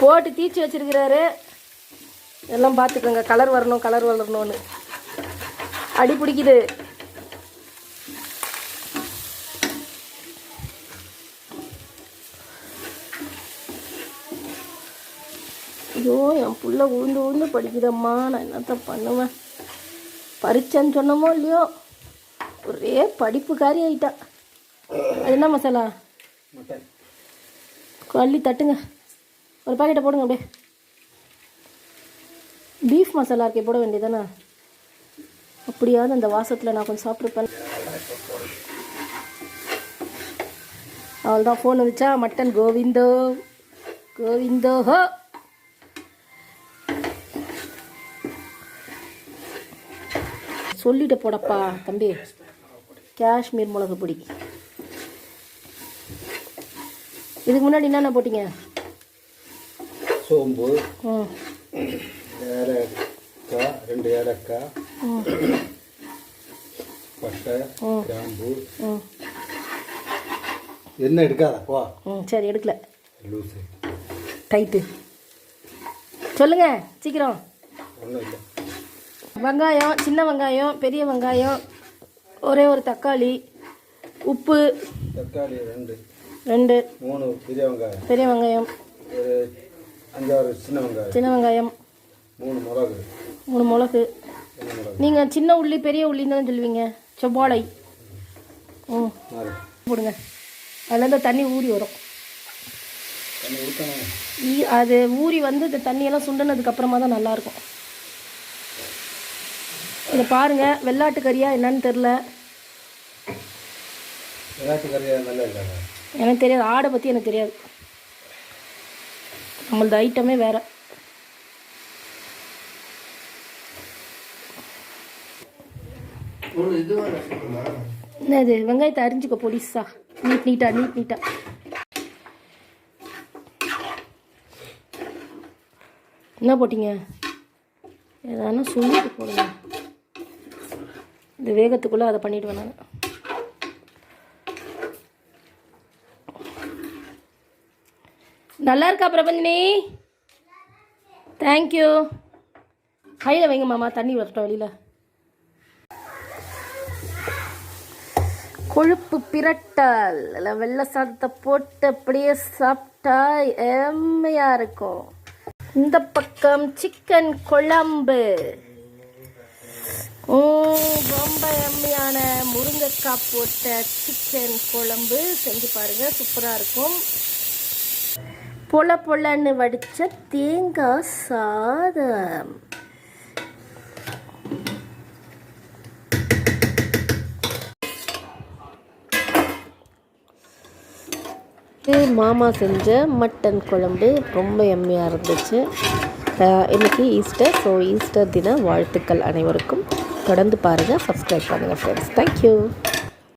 போட்டு தீச்சு வச்சிருக்கிறாரு. எல்லாம் பார்த்துக்கோங்க. கலர் வரணும் கலர் வரணும்னு. அடி பிடிக்குது. ஐயோ என் புள்ள உழுந்து உழுந்து படிக்குதம்மா. நான் என்னத்த பண்ணுவேன்? பறிச்சேன்னு சொன்னமோ இல்லையோ? ஒரே படிப்புக்காரி ஆயிட்டா. அது என்ன மசாலா? அள்ளி தட்டுங்க. ஒரு பாக்கெட்டை போடுங்க அப்படியே. பீஃப் மசாலா இருக்கே போட வேண்டியதானே அப்படியாவது அந்த வாசத்தில் நான் கொஞ்சம் சாப்பிட்ருப்பேன் அவள் தான் ஃபோன் வந்துச்சா மட்டன் கோவிந்தோ கோவிந்தோ ஹோ. சொல்லிட்டு போடப்பா தம்பி. காஷ்மீர் மிளகு பொடி இதுக்கு முன்னாடி என்னென்ன போட்டீங்க? சோம்பு ம் ஏலக்காய் ரெண்டு ஏலக்காய் பட்டை கிராம்பு. ம் எண்ணெய் எடுக்காத போ. ம் சரி எடுக்கல. லூசு. டைட்டு சொல்லுங்க சீக்கிரம். வெங்காயம் சின்ன வெங்காயம் பெரிய வெங்காயம் ஒரே ஒரு தக்காளி உப்பு. தக்காளி ரெண்டு. ரெண்டு. மூணு பெரிய வெங்காயம். பெரிய வெங்காயம். ஒரு அஞ்சாறு சின்ன வெங்காயம். சின்ன வெங்காயம். மூணு மிளகு. மூணு மிளகு. நீங்கள் சின்ன உள்ளி பெரிய உள்ளின்னு தானே சொல்லுவீங்க? செவ்வாழை. ம் போடுங்க. அதுலேருந்து தண்ணி ஊறி வரும். அது ஊறி வந்து இந்த தண்ணியெல்லாம் சுண்டினதுக்கு அப்புறமா தான் நல்லாயிருக்கும். இதை பாருங்க வெள்ளாட்டு கறியா என்னன்னு தெரில வெள்ளாட்டு கறியா நல்லா இருக்காங்க எனக்கு தெரியாது. ஆடை பற்றி எனக்கு தெரியாது. நம்மளது ஐட்டமே வேற. என்னது? வெங்காயத்தை அரிஞ்சுக்கோ பொடிசா நீட் நீட்டா நீட் நீட்டா என்ன போட்டீங்க? எதனா சொல்லிட்டு போடுங்க. இந்த வேகத்துக்குள்ளே அதை பண்ணிவிடுவேன் நான். நல்லா இருக்கா பிரபஞ்சினி? தேங்க்யூ கையில் வைங்க மாமா தண்ணி வரட்டும் வெளியில். கொழுப்பு பிரட்டல். இல்லை வெள்ளை சாதத்தை போட்டு அப்படியே சாப்பிட்டா எம்மையாக இருக்கும். இந்த பக்கம் சிக்கன் குழம்பு. ரொம்ப எம்மையான முருங்கைக்காய் போட்ட சிக்கன் குழம்பு. செஞ்சு பாருங்கள் சூப்பராக இருக்கும். பொல பொலன்னு வடித்த தேங்காய் சாதம். மாமா செஞ்ச மட்டன் குழம்பு ரொம்ப எம்மையாக இருந்துச்சு. அஹ் இன்னைக்கு ஈஸ்டர் ஸோ ஈஸ்டர் தின வாழ்த்துக்கள் அனைவருக்கும். தொடர்ந்து பாருங்கள் சப்ஸ்கிரைப் பண்ணுங்கள் ஃப்ரெண்ட்ஸ் தேங்க்யூ